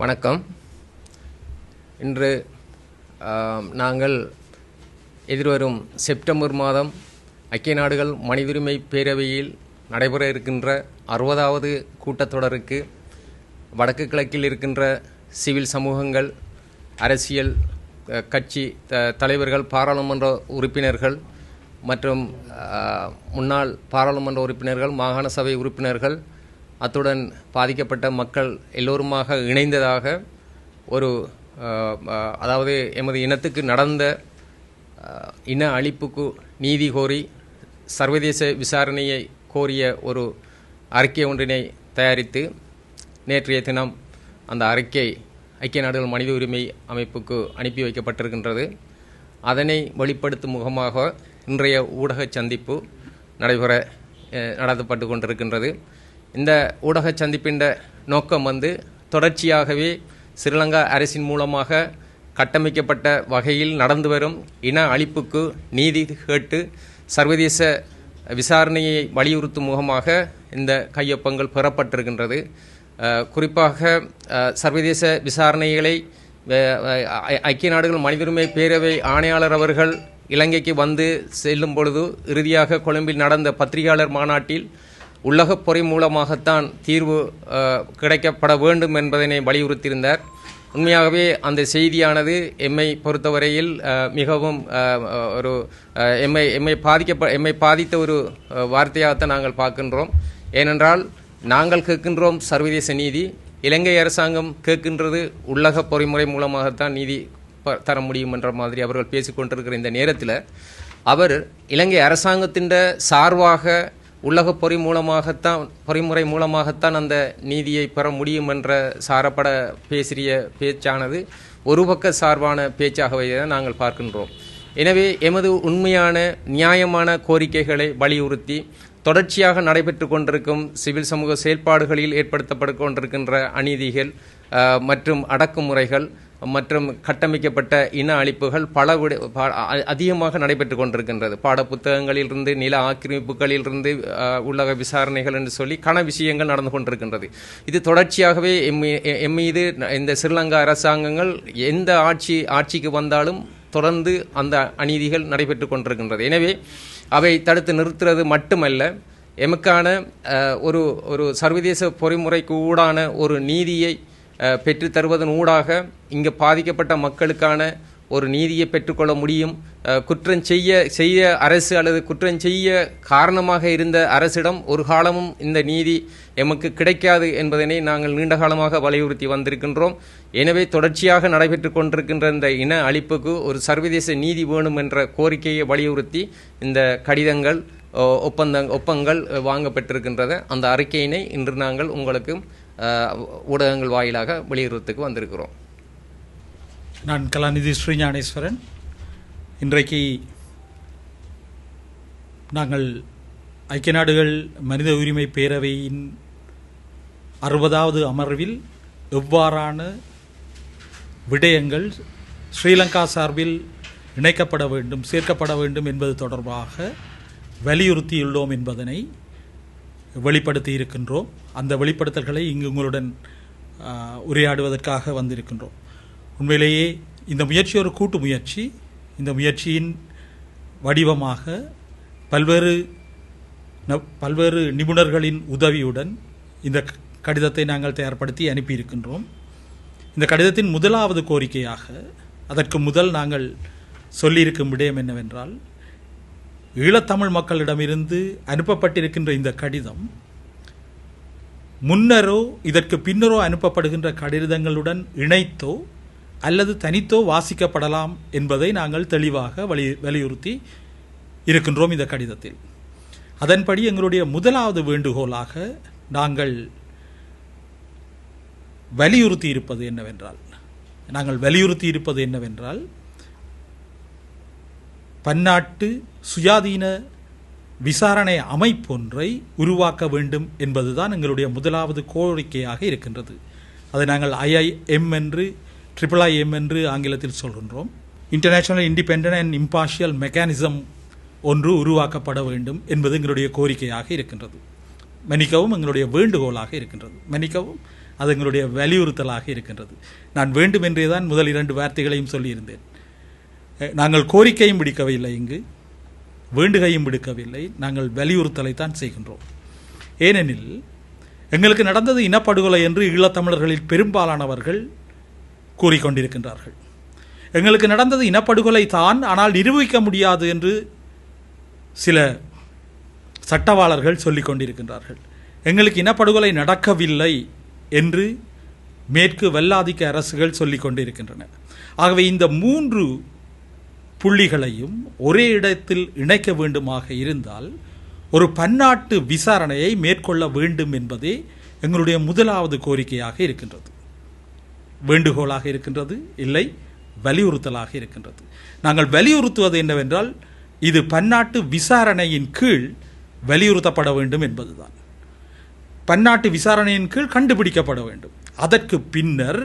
வணக்கம். இன்று நாங்கள் எதிர்வரும் செப்டம்பர் மாதம் ஐக்கிய நாடுகள் மனித உரிமை பேரவையில் நடைபெற இருக்கின்ற அறுபதாவது கூட்டத்தொடருக்கு வடக்கு கிழக்கில் இருக்கின்ற சிவில் சமூகங்கள் அரசியல் கட்சி த தலைவர்கள் பாராளுமன்ற உறுப்பினர்கள் மற்றும் முன்னாள் பாராளுமன்ற உறுப்பினர்கள் மாகாண சபை உறுப்பினர்கள் அத்துடன் பாதிக்கப்பட்ட மக்கள் எல்லோருமாக இணைந்ததாக ஒரு அதாவது எமது இனத்துக்கு நடந்த இன அழிப்புக்கு நீதி கோரி சர்வதேச விசாரணையை கோரிய ஒரு அறிக்கை ஒன்றினை தயாரித்து நேற்றைய தினம் அந்த அறிக்கை ஐக்கிய நாடுகள் மனித உரிமை அமைப்புக்கு அனுப்பி வைக்கப்பட்டிருக்கின்றது. அதனை வெளிப்படுத்தும் முகமாக இன்றைய ஊடக சந்திப்பு நடைபெற நடத்தப்பட்டு கொண்டிருக்கின்றது. இந்த ஊடக சந்திப்பின் நோக்கம் வந்து தொடர்ச்சியாகவே ஸ்ரீலங்கா அரசின் மூலமாக கட்டமைக்கப்பட்ட வகையில் நடந்து வரும் இன அழிப்புக்கு நீதி கேட்டு சர்வதேச விசாரணையை வலியுறுத்தும் முகமாக இந்த கையொப்பங்கள் பெறப்பட்டிருக்கின்றது. குறிப்பாக சர்வதேச விசாரணைகளை ஐ- ஐக்கிய நாடுகள் மனிதரிமை பேரவை ஆணையாளர் அவர்கள் இலங்கைக்கு வந்து செல்லும் பொழுது இறுதியாக கொழும்பில் நடந்த பத்திரிகையாளர் மாநாட்டில் உலகப் பொறை மூலமாகத்தான் தீர்வு கிடைக்கப்பட வேண்டும் என்பதனை வலியுறுத்தியிருந்தார். உண்மையாகவே அந்த செய்தியானது எம்மை பொறுத்தவரையில் மிகவும் ஒரு எம்மை எம்மை பாதிக்கப்ப எம்மை பாதித்த ஒரு வார்த்தையாகத்தான் நாங்கள் பார்க்கின்றோம். ஏனென்றால் நாங்கள் கேட்கின்றோம் சர்வதேச நீதி இலங்கை அரசாங்கம் கேட்கின்றது உள்ளக பொறிமுறை மூலமாகத்தான் நீதி ப- தர முடியும் என்ற மாதிரி அவர்கள் பேசிக்கொண்டிருக்கிற இந்த நேரத்தில் அவர் இலங்கை அரசாங்கத்தின் சார்பாக உலக பொறி மூலமாகத்தான் பொறிமுறை மூலமாகத்தான் அந்த நீதியை பெற முடியும் என்ற சாரப்பட பேசிய பேச்சானது ஒரு பக்க சார்பான பேச்சாகவே தான் நாங்கள் பார்க்கின்றோம். எனவே எமது உண்மையான நியாயமான கோரிக்கைகளை வலியுறுத்தி தொடர்ச்சியாக நடைபெற்று கொண்டிருக்கும் சிவில் சமூக செயல்பாடுகளில் ஏற்படுத்தப்பட்டு கொண்டிருக்கின்ற அநீதிகள் மற்றும் அடக்குமுறைகள் மற்றும் கட்டமைக்கப்பட்ட இன அழிப்புகள் பல விட அ- அதிகமாக நடைபெற்று கொண்டிருக்கின்றது. பாடப்புத்தகங்களிலிருந்து நில ஆக்கிரமிப்புகளிலிருந்து உள்ளக விசாரணைகள் என்று சொல்லி கன விஷயங்கள் நடந்து கொண்டிருக்கின்றது. இது தொடர்ச்சியாகவே எ- எம் மீது இந்த ஸ்ரீலங்கா அரசாங்கங்கள் எந்த ஆட்சி ஆட்சிக்கு வந்தாலும் தொடர்ந்து அந்த அநீதிகள் நடைபெற்று கொண்டிருக்கின்றது. எனவே அவை தடுத்து நிறுத்துறது மட்டுமல்ல எமக்கான ஒரு ஒரு சர்வதேச பொறிமுறைக்கு ஊடான ஒரு நீதியை அஹ், தருவதன் ஊடாக இங்கு பாதிக்கப்பட்ட மக்களுக்கான ஒரு நீதியை பெற்றுக்கொள்ள முடியும். குற்றம் செய்ய செய்ய அரசு அல்லது குற்றம் செய்ய காரணமாக இருந்த அரசிடம் ஒரு காலமும் இந்த நீதி எமக்கு கிடைக்காது என்பதனை நாங்கள் நீண்ட காலமாக வலியுறுத்தி வந்திருக்கின்றோம். எனவே தொடர்ச்சியாக நடைபெற்று கொண்டிருக்கின்ற இந்த இன அழிப்புக்கு ஒரு சர்வதேச நீதி வேணும் என்ற கோரிக்கையை வலியுறுத்தி இந்த கடிதங்கள் ஒப்பந்த ஒப்பங்கள் வாங்கப்பட்டிருக்கின்றது அந்த அறிக்கையினை இன்று நாங்கள் உங்களுக்கு ஊடகங்கள் வாயிலாக வெளியிடுறதுக்கு வந்திருக்கிறோம். நான் கலாநிதி ஸ்ரீஞானேஸ்வரன். இன்றைக்கு நாங்கள் ஐக்கிய நாடுகள் மனித உரிமை பேரவையின் அறுபதாவது அமர்வில் எவ்வாறான விடயங்கள் ஸ்ரீலங்கா சார்பில் இணைக்கப்பட வேண்டும் சேர்க்கப்பட வேண்டும் என்பது தொடர்பாக வலியுறுத்தியுள்ளோம் என்பதனை வெளிப்படுத்தி இருக்கின்றோம். அந்த வெளிப்படுத்தல்களை இங்கு உங்களுடன் உரையாடுவதற்காக வந்திருக்கின்றோம். உண்மையிலேயே இந்த முயற்சி ஒரு கூட்டு முயற்சி. இந்த முயற்சியின் வடிவமாக பல்வேறு ந- பல்வேறு நிபுணர்களின் உதவியுடன் இந்த கடிதத்தை நாங்கள் தயார்படுத்தி அனுப்பியிருக்கின்றோம். இந்த கடிதத்தின் முதலாவது கோரிக்கையாக அதற்கு முதல் நாங்கள் சொல்லியிருக்கும் விடயம் என்னவென்றால் ஈழத்தமிழ் மக்களிடமிருந்து அனுப்பப்பட்டிருக்கின்ற இந்த கடிதம் முன்னரோ இதற்கு பின்னரோ அனுப்பப்படுகின்ற கடிதங்களுடன் இணைத்தோ அல்லது தனித்தோ வாசிக்கப்படலாம் என்பதை நாங்கள் தெளிவாக வலி வலியுறுத்தி இருக்கின்றோம் இந்த கடிதத்தில். அதன்படி எங்களுடைய முதலாவது வேண்டுகோளாக நாங்கள் வலியுறுத்தி இருப்பது என்னவென்றால் நாங்கள் வலியுறுத்தி இருப்பது என்னவென்றால் பன்னாட்டு சுயாதீன விசாரணை அமைப்பொன்றை உருவாக்க வேண்டும் என்பதுதான் எங்களுடைய முதலாவது கோரிக்கையாக இருக்கின்றது. அதை நாங்கள் ஐஐஎம் என்று ட்ரிபிள் ஐஎம் என்று ஆங்கிலத்தில் சொல்கின்றோம். International independent and impartial mechanism ஒன்று உருவாக்கப்பட வேண்டும் என்பது எங்களுடைய கோரிக்கையாக இருக்கின்றது. மன்னிக்கவும் எங்களுடைய வேண்டுகோளாக இருக்கின்றது. மன்னிக்கவும் அது எங்களுடைய வலியுறுத்தலாக இருக்கின்றது. நான் வேண்டுமென்றே தான் முதல் இரண்டு வார்த்தைகளையும் சொல்லியிருந்தேன். நாங்கள் கோரிக்கையும் விடுக்கவில்லை இங்கு. வேண்டுகையும் விடுக்கவில்லை. நாங்கள் வலியுறுத்தலை தான் செய்கின்றோம். ஏனெனில் எங்களுக்கு நடந்தது இனப்படுகொலை என்று ஈழத்தமிழர்களில் பெரும்பாலானவர்கள் கூறிக்கொண்டிருக்கின்றார்கள். எங்களுக்கு நடந்தது இனப்படுகொலை தான் ஆனால் நிரூபிக்க முடியாது என்று சில சட்டவாளர்கள் சொல்லிக் கொண்டிருக்கின்றார்கள். எங்களுக்கு இனப்படுகொலை நடக்கவில்லை என்று மேற்கு வல்லாதிக்க அரசுகள் சொல்லிக் கொண்டிருக்கின்றன. ஆகவே இந்த மூன்று புள்ளிகளையும் ஒரே இடத்தில் இணைக்க வேண்டுமாக இருந்தால் ஒரு பன்னாட்டு விசாரணையை மேற்கொள்ள வேண்டும் என்பதே எங்களுடைய முதலாவது கோரிக்கையாக இருக்கின்றது. வேண்டுகோளாக இருக்கின்றது இல்லை வலியுறுத்தலாக இருக்கின்றது. நாங்கள் வலியுறுத்துவது என்னவென்றால் இது பன்னாட்டு விசாரணையின் கீழ் வலியுறுத்தப்பட வேண்டும் என்பதுதான். பன்னாட்டு விசாரணையின் கீழ் கண்டுபிடிக்கப்பட வேண்டும். அதற்கு பின்னர்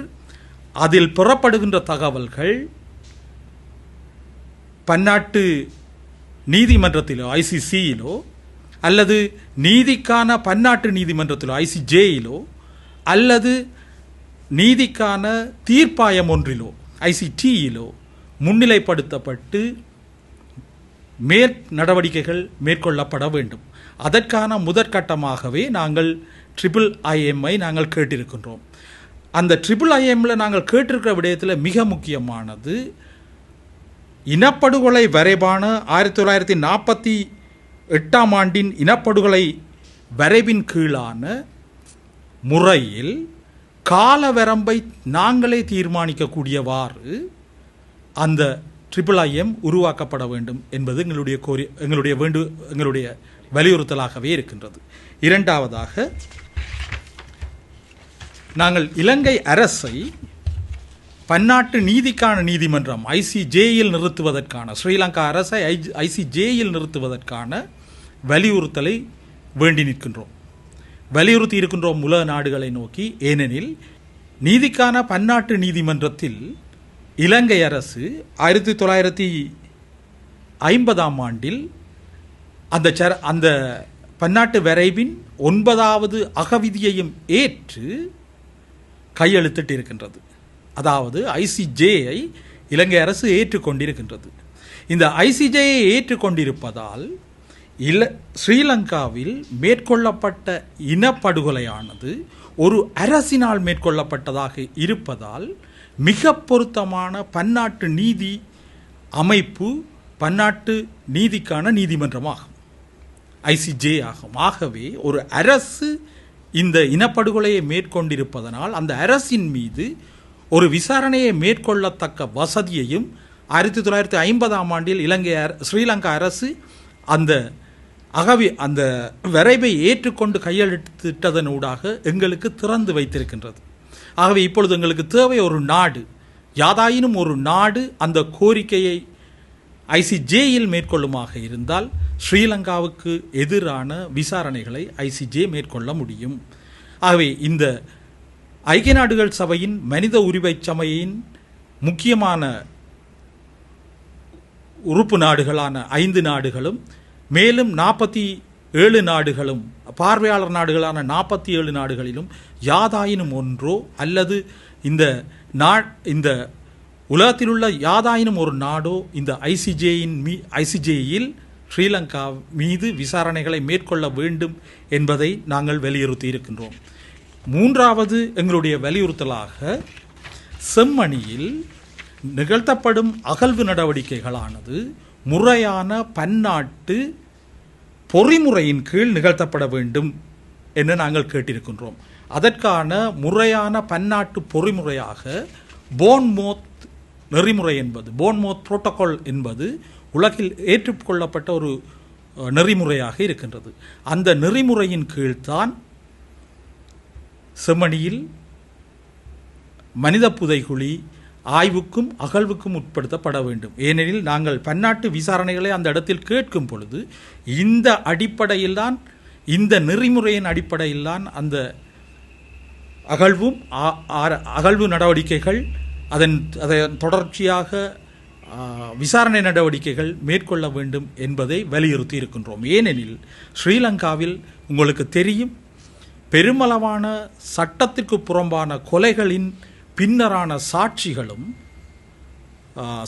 அதில் புறப்படுகின்ற தகவல்கள் பன்னாட்டு நீதிமன்றத்திலோ ஐசிசியிலோ அல்லது நீதிக்கான பன்னாட்டு நீதிமன்றத்திலோ ஐசிஜேயிலோ அல்லது நீதிக்கான தீர்ப்பாயம் ஒன்றிலோ ஐசிடியிலோ முன்னிலைப்படுத்தப்பட்டு மேற் நடவடிக்கைகள் மேற்கொள்ளப்பட வேண்டும். அதற்கான முதற்கட்டமாகவே நாங்கள் ட்ரிபிள் ஐஎம்ஐ நாங்கள் கேட்டிருக்கின்றோம். அந்த ட்ரிபிள் ஐஎம்ல நாங்கள் கேட்டிருக்கிற விடயத்தில் மிக முக்கியமானது இனப்படுகொலை வரைபான ஆயிரத்தி தொள்ளாயிரத்தி நாற்பத்தி எட்டாம் ஆண்டின் இனப்படுகொலை வரைவின் கீழான முறையில் கால வரம்பை நாங்களே தீர்மானிக்கக்கூடியவாறு அந்த ட்ரிபிள் ஐஎம் உருவாக்கப்பட வேண்டும் என்பது எங்களுடைய கோரி எங்களுடைய வேண்டு எங்களுடைய வலியுறுத்தலாகவே இருக்கின்றது. இரண்டாவதாக நாங்கள் இலங்கை அரசை பன்னாட்டு நீதிக்கான நீதிமன்றம் ஐசிஜேயில் நிறுத்துவதற்கான ஸ்ரீலங்கா அரசை ஐசிஜேயில் நிறுத்துவதற்கான வலியுறுத்தலை வேண்டி நிற்கின்றோம். வலியுறுத்தி இருக்கின்றோம் உலக நாடுகளை நோக்கி. ஏனெனில் நீதிக்கான பன்னாட்டு நீதிமன்றத்தில் இலங்கை அரசு ஆயிரத்தி தொள்ளாயிரத்தி ஐம்பதாம் ஆண்டில் அந்த சர அந்த பன்னாட்டு வரைவின் ஒன்பதாவது அகவிதியையும் ஏற்று கையெழுத்திட்டு இருக்கின்றது அதாவது ஐசிஜேயை இலங்கை அரசு ஏற்றுக்கொண்டிருக்கின்றது. இந்த ஐசிஜேயை ஏற்றுக்கொண்டிருப்பதால் இல ஸ்ரீலங்காவில் மேற்கொள்ளப்பட்ட இனப்படுகொலையானது ஒரு அரசினால் மேற்கொள்ளப்பட்டதாக இருப்பதால் மிக பொருத்தமான பன்னாட்டு நீதி அமைப்பு பன்னாட்டு நீதிக்கான நீதிமன்றமாகும். ஐசிஜே ஆகும். ஆகவே ஒரு அரசு இந்த இனப்படுகொலையை மேற்கொண்டிருப்பதனால் அந்த அரசின் மீது ஒரு விசாரணையை மேற்கொள்ளத்தக்க வசதியையும் ஆயிரத்தி தொள்ளாயிரத்தி ஐம்பதாம் ஆண்டில் இலங்கை அர- ஸ்ரீலங்கா அரசு அந்த அகவி அந்த விரைவை ஏற்றுக்கொண்டு கையெழுத்திட்டதனூடாக எங்களுக்கு திறந்து வைத்திருக்கின்றது. ஆகவே இப்பொழுது எங்களுக்கு தேவை ஒரு நாடு. யாதாயினும் ஒரு நாடு அந்த கோரிக்கையை ஐசிஜேயில் மேற்கொள்ளுமாக இருந்தால் ஸ்ரீலங்காவுக்கு எதிரான விசாரணைகளை ஐசிஜே மேற்கொள்ள முடியும். ஆகவே இந்த ஐக்கிய நாடுகள் சபையின் மனித உரிமை சபையின் முக்கியமான உறுப்பு நாடுகளான ஐந்து நாடுகளும் மேலும் நாற்பத்தி ஏழு நாடுகளும் பார்வையாளர் நாடுகளான நாற்பத்தி ஏழு நாடுகளிலும் யாதாயினும் ஒன்றோ அல்லது இந்த நா இந்த உலகத்தில் உள்ள யாதாயினும் ஒரு நாடோ இந்த ஐசிஜேயின் மீ ஐசிஜேயில் ஸ்ரீலங்கா மீது விசாரணைகளை மேற்கொள்ள வேண்டும் என்பதை நாங்கள் வலியுறுத்தி இருக்கின்றோம் மூன்றாவது எங்களுடைய வலியுறுத்தலாக செம்மணியில் நிகழ்த்தப்படும் அகழ்வு நடவடிக்கைகளானது முறையான பன்னாட்டு பொறிமுறையின் கீழ் நிகழ்த்தப்பட வேண்டும் என்று நாங்கள் கேட்டிருக்கின்றோம். அதற்கான முறையான பன்னாட்டு பொறிமுறையாக போன்மோத் நெறிமுறை என்பது போன்மோத் புரோட்டோகால் என்பது உலகில் ஏற்றுக்கொள்ளப்பட்ட ஒரு நெறிமுறையாக இருக்கின்றது. அந்த நெறிமுறையின் கீழ்தான் செம்மணியில் மனித புதைகுழி ஆய்வுக்கும் அகழ்வுக்கும் உட்படுத்தப்பட வேண்டும். ஏனெனில் நாங்கள் பன்னாட்டு விசாரணைகளை அந்த இடத்தில் கேட்கும் பொழுது இந்த அடிப்படையில்தான் இந்த நெறிமுறையின் அடிப்படையில்தான் அந்த அகழ்வும் ஆ- அகழ்வு நடவடிக்கைகள் அதன் அதன் தொடர்ச்சியாக விசாரணை நடவடிக்கைகள் மேற்கொள்ள வேண்டும் என்பதை வலியுறுத்தி இருக்கின்றோம். ஏனெனில் ஸ்ரீலங்காவில் உங்களுக்கு தெரியும் பெருமளவான சட்டத்திற்கு புறம்பான கொலைகளின் பின்னரான சாட்சிகளும்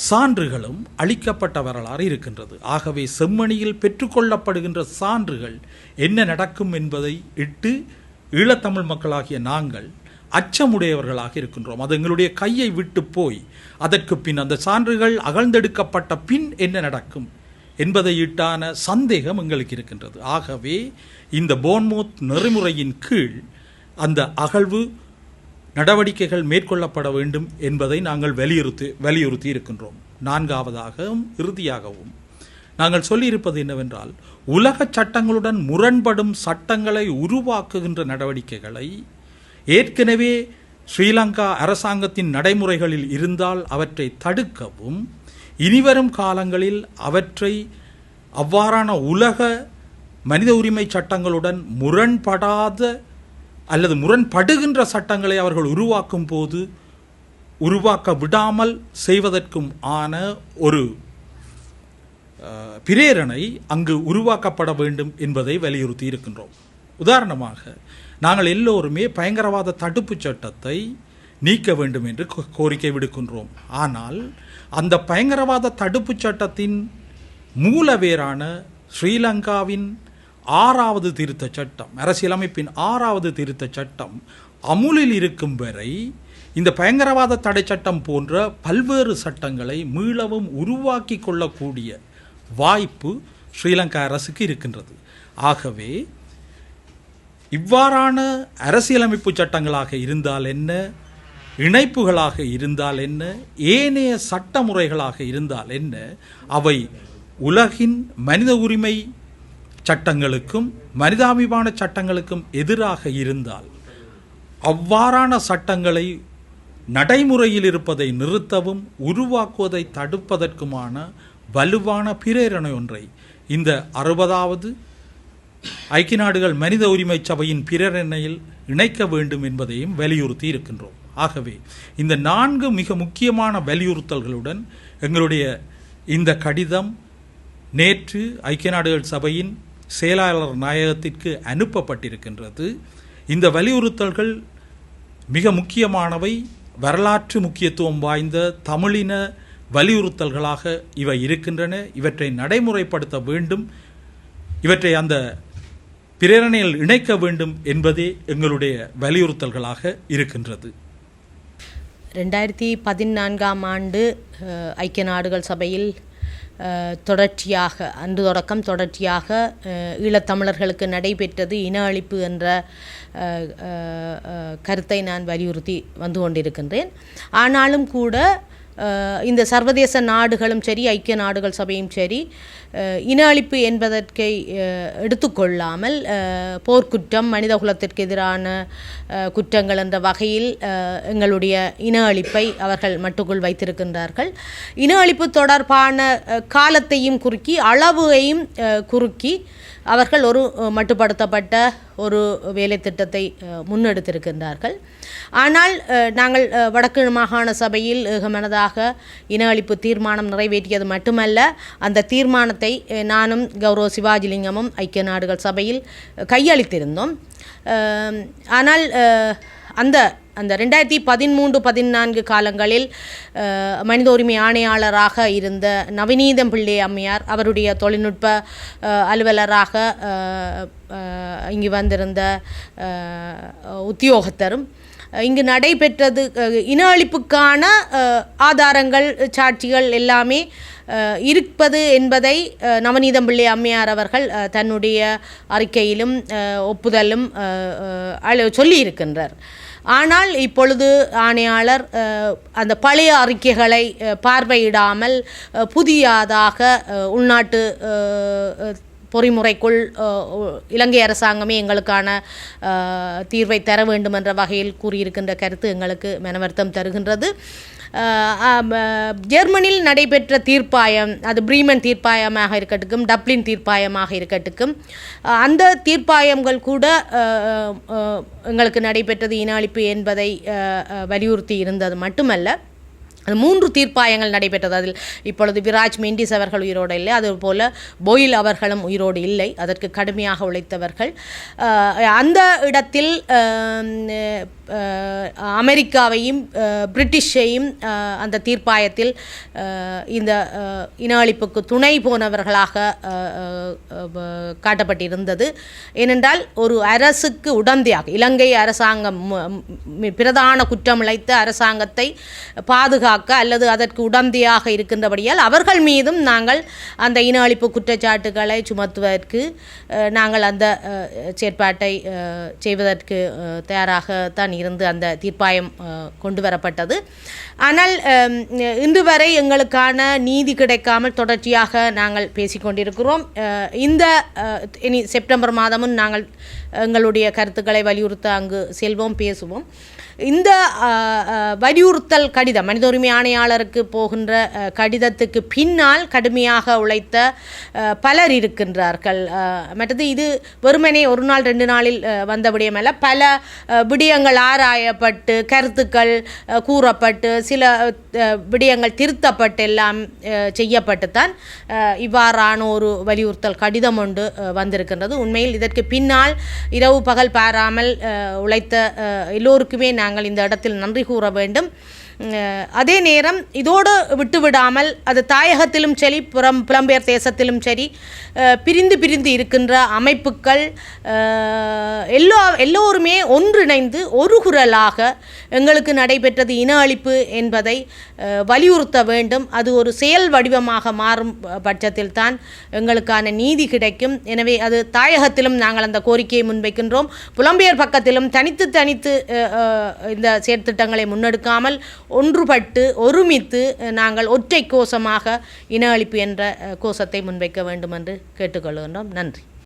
சான்றுகளும் அளிக்கப்பட்ட வரலாறு இருக்கின்றது. ஆகவே செம்மணியில் பெற்றுக்கொள்ளப்படுகின்ற சான்றுகள் என்ன நடக்கும் என்பதை இட்டு ஈழத்தமிழ் மக்களாகிய நாங்கள் அச்சமுடையவர்களாக இருக்கின்றோம். அது எங்களுடைய கையை விட்டு போய் அதற்கு பின் அந்த சான்றுகள் அகழ்ந்தெடுக்கப்பட்ட பின் என்ன நடக்கும்? என்பதையிட்டான சந்தேகம் எங்களுக்கு இருக்கின்றது. ஆகவே இந்த போன்மோத் நெறிமுறையின் கீழ் அந்த அகழ்வு நடவடிக்கைகள் மேற்கொள்ளப்பட வேண்டும் என்பதை நாங்கள் வலியுறுத்தி வலியுறுத்தி இருக்கின்றோம். நான்காவதாகவும் இறுதியாகவும். நாங்கள் சொல்லியிருப்பது என்னவென்றால் உலக சட்டங்களுடன் முரண்படும் சட்டங்களை உருவாக்குகின்ற நடவடிக்கைகளை ஏற்கனவே ஸ்ரீலங்கா அரசாங்கத்தின் நடைமுறைகளில் இருந்தால் அவற்றை தடுக்கவும் இனிவரும் காலங்களில் அவற்றை அவ்வாறான உலக மனித உரிமை சட்டங்களுடன் முரண்படாத அல்லது முரண்படுகின்ற சட்டங்களை அவர்கள் உருவாக்கும் போது உருவாக்க விடாமல் செய்வதற்கும் ஆன ஒரு பிரேரணை அங்கு உருவாக்கப்பட வேண்டும் என்பதை வலியுறுத்தி இருக்கின்றோம். உதாரணமாக நாங்கள் எல்லோருமே பயங்கரவாத தடுப்புச் சட்டத்தை நீக்க வேண்டும் என்று கோ- கோரிக்கை விடுக்கின்றோம். ஆனால் அந்த பயங்கரவாத தடுப்புச் சட்டத்தின் மூலவேரான ஸ்ரீலங்காவின் ஆறாவது திருத்த சட்டம் அரசியலமைப்பின் ஆறாவது திருத்த சட்டம் அமுலில் இருக்கும் வரை இந்த பயங்கரவாத தடை சட்டம் போன்ற பல்வேறு சட்டங்களை மீளவும் உருவாக்கி கொள்ளக்கூடிய வாய்ப்பு ஸ்ரீலங்கா அரசுக்கு இருக்கின்றது. ஆகவே இவ்வாறான அரசியலமைப்பு சட்டங்களாக இருந்தால் என்ன? இணைப்புகளாக இருந்தால் என்ன? ஏனைய சட்ட முறைகளாக இருந்தால் என்ன? அவை உலகின் மனித உரிமை சட்டங்களுக்கும் மனிதாபிமான சட்டங்களுக்கும் எதிராக இருந்தால் அவ்வாறான சட்டங்களை நடைமுறையில் இருப்பதை நிறுத்தவும் உருவாக்குவதை தடுப்பதற்குமான வலுவான பிரேரணை ஒன்றை. இந்த அறுபதாவது ஐக்கிய நாடுகள் மனித உரிமை சபையின் பிரேரணையில் இணைக்க வேண்டும் என்பதையும் வலியுறுத்தி இருக்கின்றோம். ஆகவே இந்த நான்கு மிக முக்கியமான வலியுறுத்தல்களுடன் எங்களுடைய இந்த கடிதம் நேற்று ஐக்கிய நாடுகள் சபையின் செயலாளர் நாயகத்திற்கு அனுப்பப்பட்டிருக்கின்றது. இந்த வலியுறுத்தல்கள் மிக முக்கியமானவை வரலாற்று முக்கியத்துவம் வாய்ந்த தமிழின வலியுறுத்தல்களாக இவை இருக்கின்றன. இவற்றை நடைமுறைப்படுத்த வேண்டும். இவற்றை அந்த பிரேரணையில் இணைக்க வேண்டும் என்பதே எங்களுடைய வலியுறுத்தல்களாக இருக்கின்றது. ரெண்டாயிரத்தி பதினான்காம் ஆண்டு ஐக்கிய நாடுகள் சபையில் தொடர்ச்சியாக அன்று தொடக்கம் தொடர்ச்சியாக ஈழத்தமிழர்களுக்கு நடைபெற்றது இன அழிப்பு என்ற கருத்தை நான் வலியுறுத்தி வந்து கொண்டிருக்கின்றேன். ஆனாலும் கூட இந்த சர்வதேச நாடுகளும் சரி ஐக்கிய நாடுகள் சபையும் சரி இன அழிப்பு என்பதற்கை எடுத்துக்கொள்ளாமல் போர்க்குற்றம் மனித குலத்திற்கு எதிரான குற்றங்கள் என்ற வகையில் எங்களுடைய இன அழிப்பை அவர்கள் மட்டுக்குள் வைத்திருக்கின்றார்கள். இன அழிப்பு தொடர்பான காலத்தையும் குறுக்கி அளவையும் குறுக்கி அவர்கள் ஒரு மட்டுப்படுத்தப்பட்ட ஒரு வேலை திட்டத்தை முன்னெடுத்திருக்கின்றார்கள். ஆனால் நாங்கள் வடக்கு மாகாண சபையில் ஏகமனதாக இன அழிப்பு தீர்மானம் நிறைவேற்றியது மட்டுமல்ல அந்த தீர்மானத்தை நானும் கௌரவ சிவாஜிலிங்கமும் ஐக்கிய நாடுகள் சபையில் கையளித்திருந்தோம். ஆனால் அந்த அந்த ரெண்டாயிரத்தி பதிமூன்று பதினான்கு காலங்களில் மனித உரிமை ஆணையாளராக இருந்த நவநீதம் பிள்ளை அம்மையார் அவருடைய தொழில்நுட்ப அலுவலராக இங்கு வந்திருந்த உத்தியோகத்தரும். இங்கு நடைபெற்றது இன அழிப்புக்கான ஆதாரங்கள் சாட்சிகள் எல்லாமே இருப்பது என்பதை நவநீதம் பிள்ளை அம்மையார் அவர்கள் தன்னுடைய அறிக்கையிலும் ஒப்புதலும் அழ- சொல்லியிருக்கின்றார். ஆனால் இப்பொழுது ஆணையாளர் அந்த பழைய அறிக்கைகளை பார்வையிடாமல் புதியதாக உள்நாட்டு பொறிமுறைக்குள் இலங்கை அரசாங்கமே எங்களுக்கான தீர்வை தர வேண்டும் என்ற வகையில் கூறியிருக்கின்ற கருத்து எங்களுக்கு மனவர்த்தம் தருகின்றது. ஜெர்மனியில் நடைபெற்ற தீர்ப்பாயம் அது பிரீமன் தீர்ப்பாயமாக இருக்கட்டும் டப்ளின் தீர்ப்பாயமாக இருக்கட்டும். அந்த தீர்ப்பாயங்கள் கூட எங்களுக்கு நடைபெற்றது இன அழிப்பு என்பதை வலியுறுத்தி இருந்தது மட்டுமல்ல. மூன்று தீர்ப்பாயங்கள் நடைபெற்றது. அதில் இப்பொழுது விராஜ் மெண்டிஸ் அவர்கள் உயிரோடு இல்லை அதுபோல் போயில் அவர்களும் உயிரோடு இல்லை அதற்கு கடுமையாக உழைத்தவர்கள். அந்த இடத்தில் அமெரிக்காவையும் பிரிட்டிஷையும் அந்த தீர்ப்பாயத்தில் இந்த இன அழிப்புக்கு துணை போனவர்களாக காட்டப்பட்டிருந்தது. ஏனென்றால் ஒரு அரசுக்கு உடந்தையாக இலங்கை அரசாங்கம் பிரதான குற்றமிழைத்த அரசாங்கத்தை பாதுகாக்க அல்லது அதற்கு உடந்தையாக இருக்கின்றபடியால் அவர்கள் மீதும் நாங்கள் அந்த இன அழிப்பு குற்றச்சாட்டுகளை சுமத்துவதற்கு நாங்கள் அந்த செயற்பாட்டை செய்வதற்கு தயாராகத்தான் இருந்து அந்த தீர்ப்பாயம் கொண்டு வரப்பட்டது ஆனால் இன்று வரை எங்களுக்கான நீதி கிடைக்காமல் தொடர்ச்சியாக நாங்கள் பேசிக்கொண்டிருக்கிறோம் இந்த இனி செப்டம்பர் மாதமும் நாங்கள் எங்களுடைய கருத்துக்களை வலியுறுத்த அங்கு செல்வோம் பேசுவோம். இந்த வலியுறுத்தல் கடிதம் மனித உரிமை ஆணையாளருக்கு போகின்ற கடிதத்துக்கு பின்னால் கடுமையாக உழைத்த பலர் இருக்கின்றார்கள். மற்றது இது வெறுமனே ஒரு நாள் ரெண்டு நாளில் வந்த விடயமல்ல பல விடயங்கள் ஆராயப்பட்டு கருத்துக்கள் கூறப்பட்டு சில விடயங்கள் திருத்தப்பட்டு எல்லாம் செய்யப்பட்டுத்தான் இவ்வாறான ஒரு வலியுறுத்தல் கடிதம் ஒன்று வந்திருக்கின்றது. உண்மையில் இதற்கு பின்னால் இரவு பகல் பாராமல் உழைத்த எல்லோருக்குமே நாங்கள் இந்த இடத்தில் நன்றி கூற வேண்டும். அதே நேரம் இதோடு விட்டுவிடாமல் அது தாயகத்திலும் சரி புறம் புலம்பெயர் தேசத்திலும் சரி பிரிந்து பிரிந்து இருக்கின்ற அமைப்புக்கள் எல்லோ எல்லா எல்லோருமே ஒன்றிணைந்து ஒரு குரலாக எங்களுக்கு நடைபெற்றது இன அழிப்பு என்பதை வலியுறுத்த வேண்டும். அது ஒரு செயல் வடிவமாக மாறும் பட்சத்தில் தான் எங்களுக்கான நீதி கிடைக்கும். எனவே அது தாயகத்திலும் நாங்கள் அந்த கோரிக்கையை முன்வைக்கின்றோம். புலம்பெயர் பக்கத்திலும் தனித்து தனித்து இந்த செயற்திட்டங்களை முன்னெடுக்காமல் ஒன்றுபட்டு ஒருமித்து நாங்கள் ஒற்றை கோஷமாக இன அழிப்பு என்ற கோஷத்தை முன்வைக்க வேண்டும் என்று கேட்டுக்கொள்கின்றோம். நன்றி.